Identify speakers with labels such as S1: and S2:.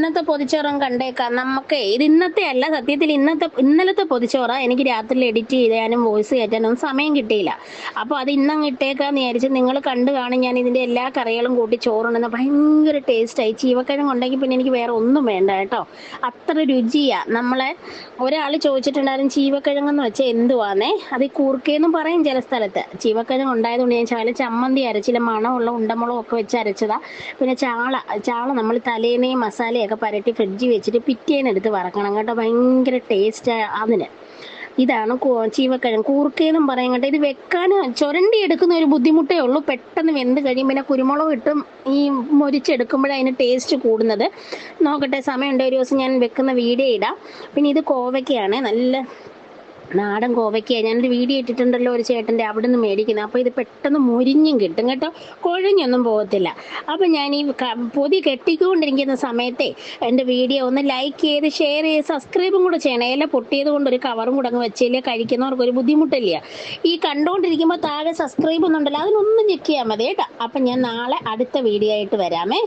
S1: ഇന്നത്തെ പൊതിച്ചോറും കണ്ടേക്കാം. നമുക്ക് ഇത് ഇന്നത്തെ അല്ല സത്യത്തിൽ ഇന്നത്തെ ഇന്നലത്തെ പൊതിച്ചോറ എനിക്ക് രാത്രി എഡിറ്റ് ചെയ്യാനും വോയിസ് കയറ്റാനും സമയം കിട്ടിയില്ല. അപ്പോൾ അത് ഇന്നങ്ങ് ഇട്ടേക്കാന്ന് വിചാരിച്ച് നിങ്ങൾ കണ്ടു കാണും ഞാൻ ഇതിന്റെ എല്ലാ കറികളും കൂട്ടി ചോറുണ്ടെന്ന് ഭയങ്കര ടേസ്റ്റ് ആയി. ചീവക്കിഴങ്ങ് ഉണ്ടെങ്കിൽ പിന്നെ എനിക്ക് വേറെ ഒന്നും വേണ്ട കേട്ടോ. അത്ര രുചിയാ. നമ്മളെ ഒരാൾ ചോദിച്ചിട്ടുണ്ടായിരുന്നു ചീവക്കിഴങ്ങെന്ന് വെച്ചാൽ എന്തുവാന്നേ? അത് കൂർക്കയെന്നും പറയും ചില സ്ഥലത്ത്. ചീവക്കിഴങ്ങ് ഉണ്ടായതുകൊണ്ട് ഞാൻ ചാല ചമ്മന്തി അരച്ചില്ല മണമുള്ള ഉണ്ടമുളകും ഒക്കെ വെച്ച് അരച്ചതാ. പിന്നെ ചാള ചാള നമ്മൾ തലേനെയും മസാലയൊക്കെ പരട്ടി ഫ്രിഡ്ജിൽ വെച്ചിട്ട് പിറ്റേന്ന് എടുത്ത് വറക്കണം കേട്ടോ. ഭയങ്കര ടേസ്റ്റ് അതിന്. ഇതാണ് ചീവക്കിഴങ്ങ്. കൂർക്കയെന്നും പറയും കേട്ടോ. ഇത് വെക്കാൻ ചുരണ്ടി എടുക്കുന്ന ഒരു ബുദ്ധിമുട്ടേ ഉള്ളൂ. പെട്ടെന്ന് വെന്ത് കഴിയും. പിന്നെ കുരുമുളക് ഇട്ടും ഈ മൊരിച്ചെടുക്കുമ്പോഴേ അതിന് ടേസ്റ്റ് കൂടുന്നത്. നോക്കട്ടെ സമയമുണ്ട്. ഒരു ദിവസം ഞാൻ വെക്കുന്ന വീഡിയോ ഇടാം. പിന്നെ ഇത് കോവയ്ക്കയാണ്. നല്ല നാടൻ കോവയ്ക്ക. ഞാനൊരു വീഡിയോ ഇട്ടിട്ടുണ്ടല്ലോ ഒരു ചേട്ടന്റെ അവിടെ നിന്ന് മേടിക്കുന്നത്. അപ്പോൾ ഇത് പെട്ടെന്ന് മുരിഞ്ഞും കിട്ടും കേട്ടോ. കൊഴിഞ്ഞൊന്നും പോകത്തില്ല. അപ്പം ഞാൻ ഈ പൊതി കെട്ടിക്കൊണ്ടിരിക്കുന്ന സമയത്തെ എന്റെ വീഡിയോ ഒന്ന് ലൈക്ക് ചെയ്ത് ഷെയർ ചെയ്ത് സബ്സ്ക്രൈബും കൂടെ ചെയ്യണം. ഇല പൊട്ടിയത് കൊണ്ട് ഒരു കവറും കൂടെ അങ്ങ് വെച്ചില്ലേ കഴിക്കുന്നവർക്ക് ഒരു ബുദ്ധിമുട്ടില്ല. ഈ കണ്ടുകൊണ്ടിരിക്കുമ്പോൾ താഴെ സബ്സ്ക്രൈബ് ഒന്നുണ്ടല്ലോ അതിനൊന്നും ചെക്ക് ചെയ്യാൻ മതി കേട്ടോ. അപ്പം ഞാൻ നാളെ അടുത്ത വീഡിയോ ആയിട്ട് വരാമേ.